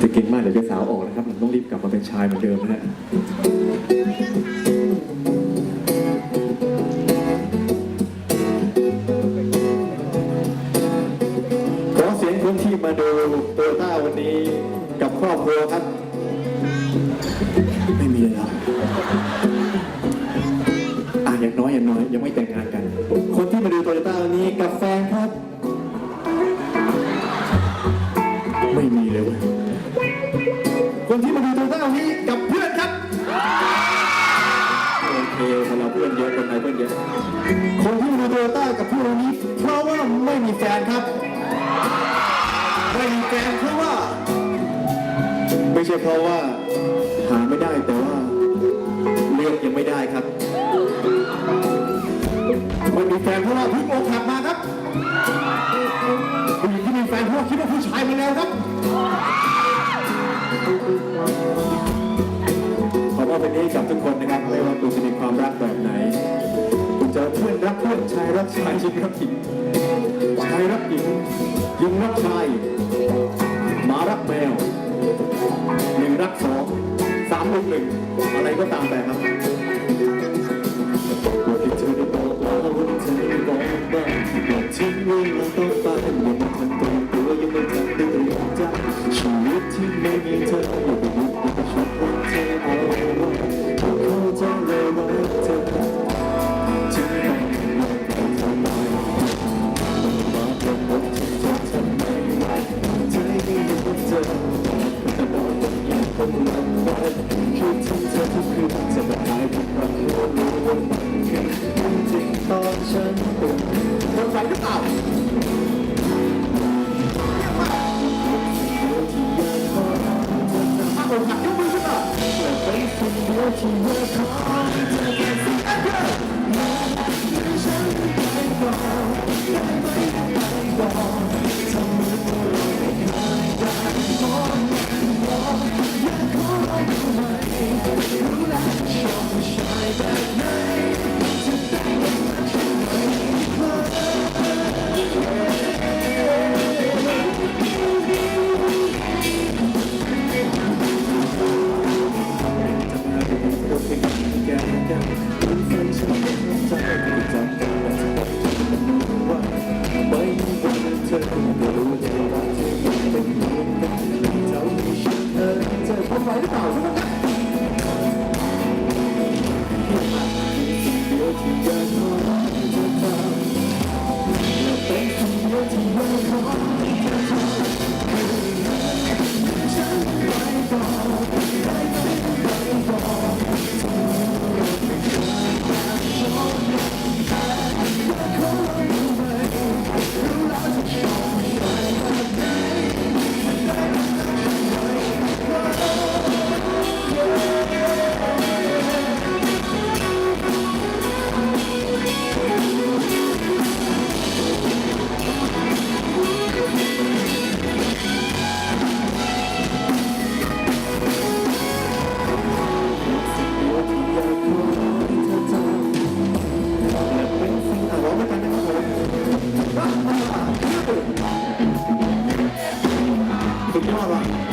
จะเก่งมากเดี๋ยวจะสาวออกนะครับผมต้องรีบกลับมาเป็นชายเหมือนเดิมนะฮะขอเสียงคนที่มาดูโตโยต้าวันนี้กับครอบครัวครับ ไม่มีเลยเหรอ เลยเว้ยคนที่มาดูโตโยต้าวันนี้กับเพื่อนครับ โอเคคนเราเพื่อนเยอะคนไทยเพื่อนเยอะ คนที่มาดูโตโยต้ากับเพื่อนวันนี้ เพราะว่าไม่มีแฟนครับ ไม่มีแฟนเพราะว่า ไม่ใช่เพราะว่า หาไม่ได้แต่ว่าเลือกยังไม่ได้ครับไม่มีแฟนเพราะว่าเพิ่งอกหักมาครับผู้หญิงที่มีแฟนเพราะว่าคิดว่าผู้ชายมาแล้วครับ ขอมอบเพลงนี้กับทุกคนนะครับไม่ว่าคุณจะมีความรักแบบไหนคุณจะเพื่อนรักเพื่อนชายรักชายหญิงรักหญิงชายรักหญิงหญิงรักชายหมารักแมวหนึ่งรักสองสามลุกหนึ่งอะไรก็ตามแต่ครับว่าที่เธอได้บอกว่าวันเธอได้บอกบ้างว่ทิ้งเวลาต้องไปยังไม่ทันตัว คิดถึงเธอทุกคืนจะไม่หายทุกครั้งรู้ว่ามันคือจริงตอนฉันเป็นคนไหวหรือเปล่าถ้าอกหักยกมือขึ้นมาเปิดไปสิ่งเดียวที่เธอขอ ไม่มีวันเธอก็รู้ใจว่าเธอยังเปล่าที่ฉันเธอเธอพบไว้หรือเปล่า ผมสุดยอดว่ะ